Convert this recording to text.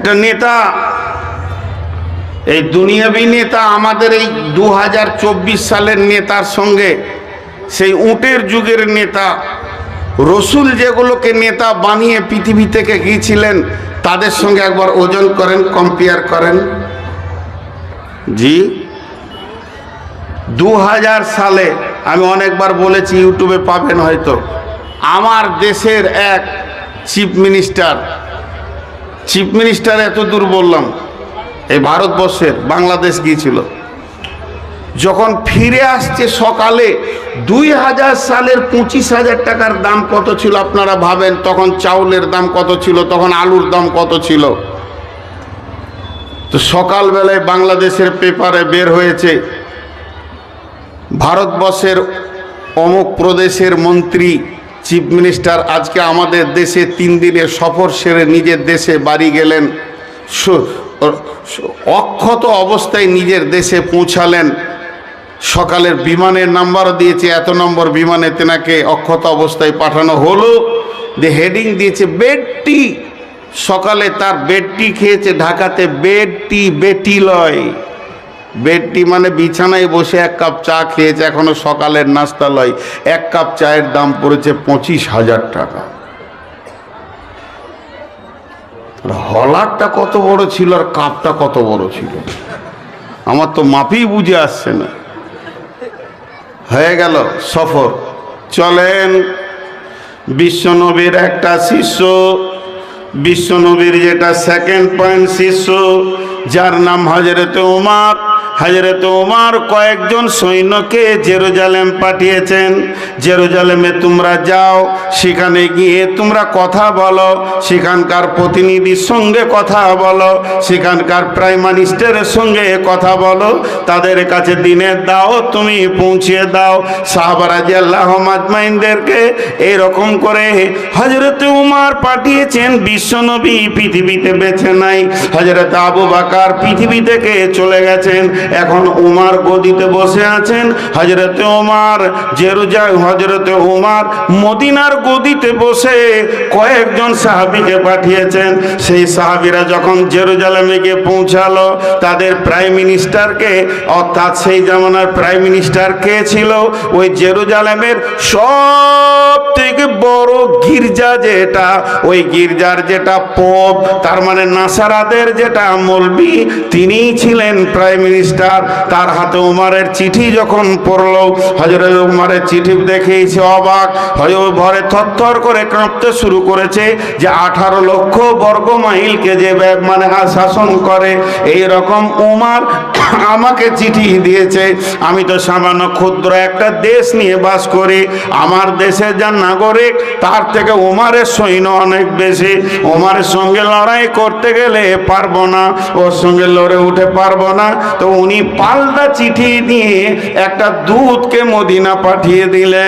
একটা নেতা। এই দুনিয়াবি নেতা আমাদের এই দু হাজার চব্বিশ সালের নেতার সঙ্গে, সেই উটের যুগের নেতা। রসুল যেগুলোকে নেতা বানিয়ে পৃথিবী থেকে গিয়েছিলেন, তাদের সঙ্গে একবার ওজন করেন কম্পেয়ার করেন। জি দু হাজার সালে, আমি অনেকবার বলেছি, ইউটিউবে পাবেন হয়তো। আমার দেশের এক চিফ মিনিস্টার চিফ মিনিস্টার এত দূর বললাম, এই ভারতবর্ষের, বাংলাদেশ গিয়েছিল। যখন ফিরে আসছে সকালে, দুই হাজার সালের পঁচিশ হাজার টাকার দাম কত ছিল আপনারা ভাবেন? তখন চাউলের দাম কত ছিল? তখন আলুর দাম কত ছিল? তো সকালবেলায় বাংলাদেশের পেপারে বের হয়েছে, ভারতবর্ষের অমুক প্রদেশের মন্ত্রী চিফ মিনিস্টার আজকে আমাদের দেশে তিন দিনের সফর সেরে নিজের দেশে বাড়ি গেলেন। অক্ষত অবস্থায় নিজের দেশে পৌঁছালেন। সকালের বিমানের নাম্বারও দিয়েছে, এত নম্বর বিমানে তেনাকে অক্ষত অবস্থায় পাঠানো হলো। যে হেডিং দিয়েছে, বেডটি সকালে তার বেডটি খেয়েছে, ঢাকাতে বেডটি বেটি লয় বেডটি মানে বিছানায় বসে এক কাপ চা খেয়েছে, এখনও সকালের নাস্তা লয়। এক কাপ চায়ের দাম পড়েছে পঁচিশ হাজার টাকা। হলারটা কত বড় ছিল আর কাপটা কত বড় ছিল? আমার তো মাপেই বুঝে আসছে না। হয়ে গেল সফর। চলেন, বিশ্বনবীর একটা শিষ্য, বিশ্বনবীর যেটা সেকেন্ড পয়েন্ট শিষ্য, যার নাম হজরতে উমার। হজরত উমার কয়েকজন সৈন্যকে জেরুজালেম পাঠিয়েছেন। জেরুজালেমে তোমরা যাও, সেখানে গিয়ে তোমরা কথা বলো, সেখানকার প্রতিনিধির সঙ্গে কথা বলো, সেখানকার প্রাইম মিনিস্টারের সঙ্গে কথা বলো, তাদের কাছে দিনের দাও তুমি পৌঁছিয়ে দাও। আল্লাহ মাজমাইনদেরকে এরকম করে হজরত উমার পাঠিয়েছেন বিশ্বনবী পৃথিবীতে বেছে নাই। হজরত আবু বাকার পৃথিবী থেকে চলে গেছেন এখন উমার গদিতে বসে আছেন হজরতে উমার জেরুজা হজরতে উমার, মদিনার গদিতে বসে কয়েকজন সাহাবিকে পাঠিয়েছেন। সেই সাহাবিরা যখন জেরুজালেমে গিয়ে পৌঁছালো, তাদের প্রাইম মিনিস্টারকে, অর্থাৎ সেই জামানার প্রাইম মিনিস্টার কে ছিল? ওই জেরুজালেমের সব থেকে বড় গির্জা যেটা, ওই গির্জার যেটা পোপ, তার মানে নাসারাদের যেটা মলবি, তিনিই ছিলেন প্রাইম মিনিস্টার। তার হাতে উমারের চিঠি যখন পড়ল হজরত উমারের চিঠি দেখেইছে অবাক হয় ভরে থরথর করে কাঁপতে শুরু করেছে যে আঠারো লক্ষ বর্গ মাইলকে যে মানে শাসন করে এই রকম উমার আমাকে চিঠি দিয়েছে। আমি তো সামান্য ক্ষুদ্র একটা দেশ নিয়ে বাস করি, আমার দেশের যা নাগরিক, তার থেকে উমারের সৈন্য অনেক বেশি। উমারের সঙ্গে লড়াই করতে গেলে পারব না, ওর সঙ্গে লড়ে উঠে পারব না। তো উনি পাল্টা চিঠি দিয়ে একটা দুধকে মদিনা পাঠিয়ে দিলেন।